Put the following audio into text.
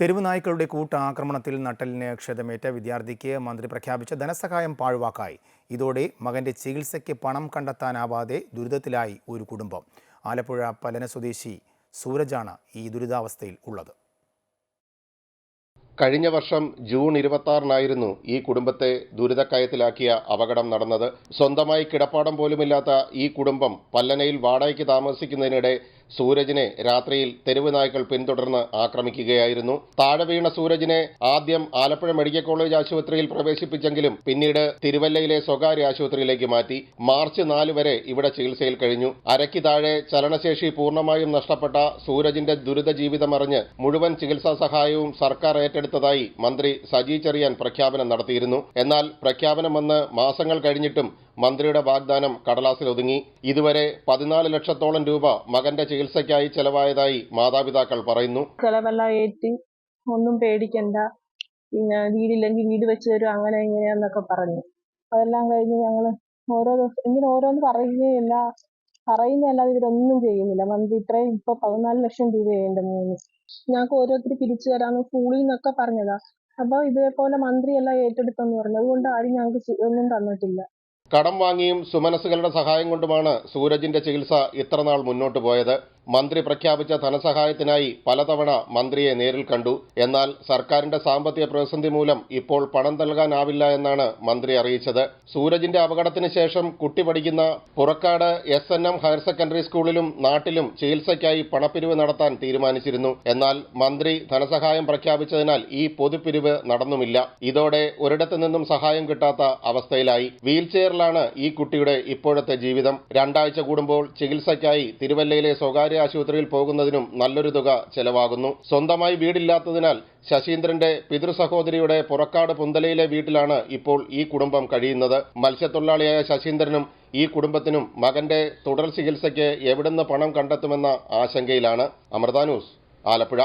തെരുവ് നായ്ക്കളുടെ കൂട്ടാക്രമണത്തിൽ നട്ടലിന് ക്ഷതമേറ്റ വിദ്യാർത്ഥിക്ക് മന്ത്രി പ്രഖ്യാപിച്ച ധനസഹായം പാഴ്വാക്കായി. ഇതോടെ മകന്റെ ചികിത്സയ്ക്ക് പണം കണ്ടെത്താനാവാതെ ദുരിതത്തിലായി ഒരു കുടുംബം. ആലപ്പുഴ പലന സ്വദേശി സൂരജാണ് ഈ ദുരിതാവസ്ഥയിൽ ഉള്ളത്. കഴിഞ്ഞ വർഷം ജൂൺ ഇരുപത്തി ഈ കുടുംബത്തെ ദുരിതക്കയത്തിലാക്കിയ അപകടം നടന്നത്. സ്വന്തമായി കിടപ്പാടം പോലുമില്ലാത്ത ഈ കുടുംബം പല്ലനയിൽ വാടകയ്ക്ക് താമസിക്കുന്നതിനിടെ സൂരജിനെ രാത്രിയിൽ തെരുവ് നായ്ക്കൾ പിന്തുടർന്ന് ആക്രമിക്കുകയായിരുന്നു. താഴെ വീണ സൂരജിനെ ആദ്യം ആലപ്പുഴ മെഡിക്കൽ കോളേജ് ആശുപത്രിയിൽ പ്രവേശിപ്പിച്ചെങ്കിലും പിന്നീട് തിരുവല്ലയിലെ സ്വകാര്യ ആശുപത്രിയിലേക്ക് മാറ്റി. മാർച്ച് നാല് വരെ ഇവിടെ ചികിത്സയിൽ കഴിഞ്ഞു. അരയ്ക്ക് താഴെ ചലനശേഷി പൂർണമായും നഷ്ടപ്പെട്ട സൂരജിന്റെ ദുരിത ജീവിതമറിഞ്ഞ് മുഴുവൻ ചികിത്സാ സഹായവും സർക്കാർ ഏറ്റെടുത്തതായി മന്ത്രി സജി ചെറിയാൻ പ്രഖ്യാപനം നടത്തിയിരുന്നു. എന്നാൽ പ്രഖ്യാപനം വന്ന് മാസങ്ങൾ കഴിഞ്ഞിട്ടും മന്ത്രിയുടെ വാഗ്ദാനം കടലാസിൽ ഒതുങ്ങി ഇതുവരെ പതിനാല് ലക്ഷത്തോളം രൂപ മകന്റെ ചികിത്സയ്ക്കായി ചെലവായതായി മാതാപിതാക്കൾ പറയുന്നു. ചെലവെല്ലാം ഏറ്റി. ഒന്നും പേടിക്കണ്ട. പിന്നെ വീടില്ലെങ്കിൽ വീട് വെച്ച് തരും അങ്ങനെ ഇങ്ങനെയാന്നൊക്കെ പറഞ്ഞു. അതെല്ലാം കഴിഞ്ഞ് ഞങ്ങൾ ഓരോ ദിവസം ഇങ്ങനെ ഓരോന്ന് പറയുകയല്ല പറയുന്നതല്ലാതെ ഇവരൊന്നും ചെയ്യുന്നില്ല. മന്ത്രി ഇത്രയും ഇപ്പൊ പതിനാല് ലക്ഷം രൂപയുണ്ട് മൂന്ന് ഞങ്ങൾക്ക് ഓരോരുത്തർ പിരിച്ചു തരാന്ന് സ്കൂളിൽ നിന്നൊക്കെ പറഞ്ഞതാ. അപ്പൊ ഇതേപോലെ മന്ത്രിയെല്ലാം ഏറ്റെടുത്തെന്ന് പറഞ്ഞു. അതുകൊണ്ട് ആരും ഞങ്ങൾക്ക് ഒന്നും തന്നിട്ടില്ല. കടം വാങ്ങിയും സുമനസുകളുടെ സഹായം കൊണ്ടുമാണ് സൂരജിന്റെ ചികിത്സ ഇത്രനാൾ മുന്നോട്ട് പോയത്. മന്ത്രി പ്രഖ്യാപിച്ച ധനസഹായത്തിനായി പലതവണ മന്ത്രിയെ നേരിൽ കണ്ടു. എന്നാൽ സർക്കാരിന്റെ സാമ്പത്തിക പ്രതിസന്ധി മൂലം ഇപ്പോൾ പണം നൽകാനാവില്ല എന്നാണ് മന്ത്രി അറിയിച്ചത്. സൂരജിന്റെ അപകടത്തിന് ശേഷം കുട്ടി പഠിക്കുന്ന Purakkad S N M higher secondary സ്കൂളിലും നാട്ടിലും ചികിത്സയ്ക്കായി പണപ്പിരിവ് നടത്താൻ തീരുമാനിച്ചിരുന്നു. എന്നാൽ മന്ത്രി ധനസഹായം പ്രഖ്യാപിച്ചതിനാൽ ഈ പൊതുപിരിവ് നടന്നുമില്ല. ഇതോടെ ഒരിടത്തു നിന്നും സഹായം കിട്ടാത്ത അവസ്ഥയിലായി. വീൽചെയറിലാണ് ഈ കുട്ടിയുടെ ഇപ്പോഴത്തെ ജീവിതം. രണ്ടാഴ്ച കൂടുമ്പോൾ ചികിത്സയ്ക്കായി തിരുവല്ലയിലെ ആശുപത്രിയിൽ പോകുന്നതിനും നല്ലൊരു തുക ചെലവാകുന്നു. സ്വന്തമായി വീടില്ലാത്തതിനാൽ ശശീന്ദ്രന്റെ പിതൃ സഹോദരിയുടെ പുറക്കാട് പുന്തലയിലെ വീട്ടിലാണ് ഇപ്പോൾ ഈ കുടുംബം കഴിയുന്നത്. മത്സ്യത്തൊഴിലാളിയായ ശശീന്ദ്രനും ഈ കുടുംബത്തിനും മകന്റെ തുടർ ചികിത്സയ്ക്ക് എവിടുന്ന് പണം കണ്ടെത്തുമെന്ന ആശങ്കയിലാണ്. അമൃത ന്യൂസ് ആലപ്പുഴ.